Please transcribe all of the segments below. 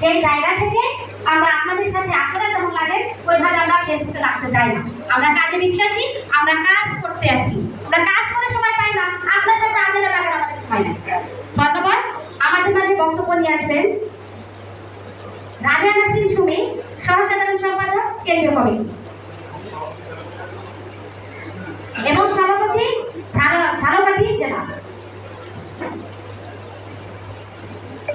সেই জায়গা থেকে আমরা আপনাদের সাথে আপনারা যেমন লাগে, ওইভাবে আমরা ফেসবুকে রাখতে চাই না। আমরা কাজে বিশ্বাসী, আমরা কাজ করতে আছি। আমরা কাজ করে সময় পাই না, আপনার সাথে লাগার আমাদের সময় নাই। ধন্যবাদ। আমাদের মাঝে বক্তব্য নিয়ে আসবেন রাবিয়া নাসরিন সুমি, সহসাধারণ সম্পাদক কেন্দ্রীয় কমিটি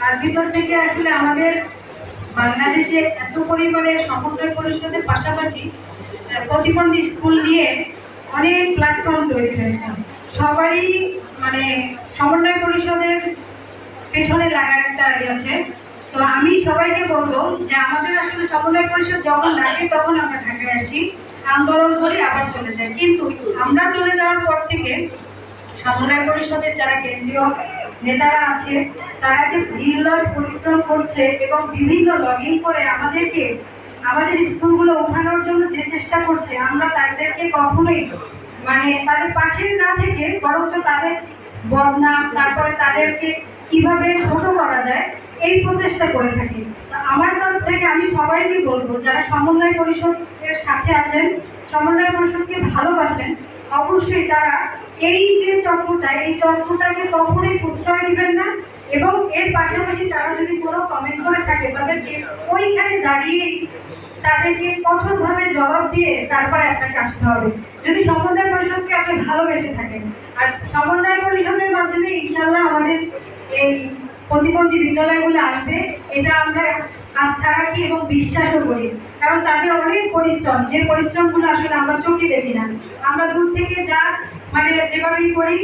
তার থেকে আসলে আমাদের বাংলাদেশে এত পরিমাণে সমন্বয় পরিষদের পাশাপাশি প্রতিবন্ধী স্কুল নিয়ে অনেক প্ল্যাটফর্ম তৈরি হয়েছে। সবারই মানে সমন্বয় পরিষদের পেছনে লাগার একটা ইয়ে আছে। তো আমি সবাইকে বলব যে আমাদের আসলে সমন্বয় পরিষদ যখন ডাকে তখন আমরা ঢাকায় আসি, আন্দোলন করি আবার চলে যাই। কিন্তু আমরা চলে যাওয়ার পর থেকে সমন্বয় পরিষদের যারা কেন্দ্রীয় নেতারা আছে, তারা যে নির্লয় পরিশ্রম করছে এবং বিভিন্ন লগ করে আমাদেরকে, আমাদের স্কুলগুলো ওঠানোর জন্য যে চেষ্টা করছে, আমরা তাদেরকে কখনোই মানে তাদের পাশে না থেকে বরঞ্চ তাদের বদনাম, তারপরে তাদেরকে কীভাবে ছোট করা যায়, এই প্রচেষ্টা করে থাকি। আমার তরফ থেকে আমি সবাইকে বলব, যারা সমন্বয় পরিষদের সাথে আছেন, সমন্বয় পরিষদকে ভালোবাসেন অবশ্যই তারা এই যে চক্রটা, এই চক্রটাকে কখনোই প্রশ্রয় দিবেন না এবং এর পাশাপাশি তারা যদি কোনো কমেন্ট করে থাকে, তাদেরকে ওইখানে দাঁড়িয়েই তাদেরকে কঠোরভাবে জবাব দিয়ে তারপরে আপনাকে আসতে হবে। যদি সমন্বয় পরিষদকে আপনি ভালোবেসে থাকেন, আর সমন্বয় পরিষদের মাধ্যমে ইনশাল্লাহ আমাদের এই প্রতিবন্ধী বিদ্যালয়গুলো আসবে। এটা আমরা আস্থা রাখি এবং বিশ্বাসও করি। কারণ তাদের অনেক পরিশ্রম। যে পরিশ্রমগুলো আসলে আমরা চোখে দেখি না। আমরা দূর থেকে যা মানে যেভাবেই করি,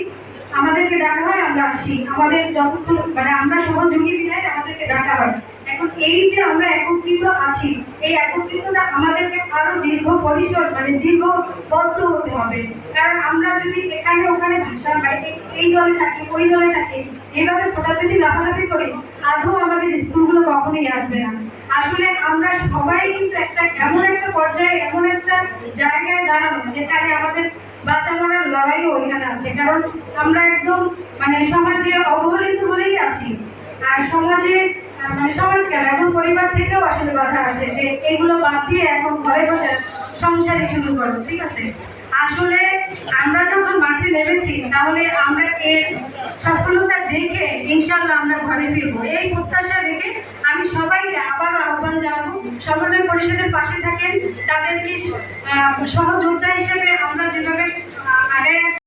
আমাদেরকে ডাকা হয়, আমরা আসি। আমাদের যতক্ষণ মানে আমরা সহযোগী বিধায় আমাদেরকে ডাকা হয়। এখন এই যে আমরা একত্রিত আছি, এই একত্রিতটা আমাদেরকে আরও দীর্ঘ পরিসর মানে দীর্ঘ বদ্ধ হতে হবে। কারণ আমরা যদি এখানে ওখানে ভাষা বাইরে এই দলে থাকি, ওই দলে থাকি, এইভাবে ছোটাছুটি লাফালাফি করি, আদৌ আমাদের স্কুলগুলো কখনোই আসবে না। আসলে আমরা সবাই কিন্তু একটা এমন একটা পর্যায়ে, এমন একটা জায়গায় দাঁড়ানো যেখানে আমাদের বাচ্চা মরার লড়াইও ওইখানে আছে। কারণ আমরা একদম মানে সমাজে অবহেলিত হলেই আছি। আর সমাজে মানে সমাজ কেন? এখন পরিবার থেকেও আসলে বাধা আসে যে এইগুলো বাদ দিয়ে এখন ঘরে বসে সংসারে শুরু করো ঠিক আছে? আসলে আমরা যখন মাঠে নেমেছি, তাহলে আমরা এর সফলতা দেখে ইনশাল্লাহ আমরা ঘরে ফিরবো। এই প্রত্যাশা রেখে আমি সবাইকে আবারও আহ্বান জানাব, সমন্বয় পরিষদের পাশে থাকেন, তাদেরকে সহযোদ্ধা হিসেবে আমরা যেভাবে আগে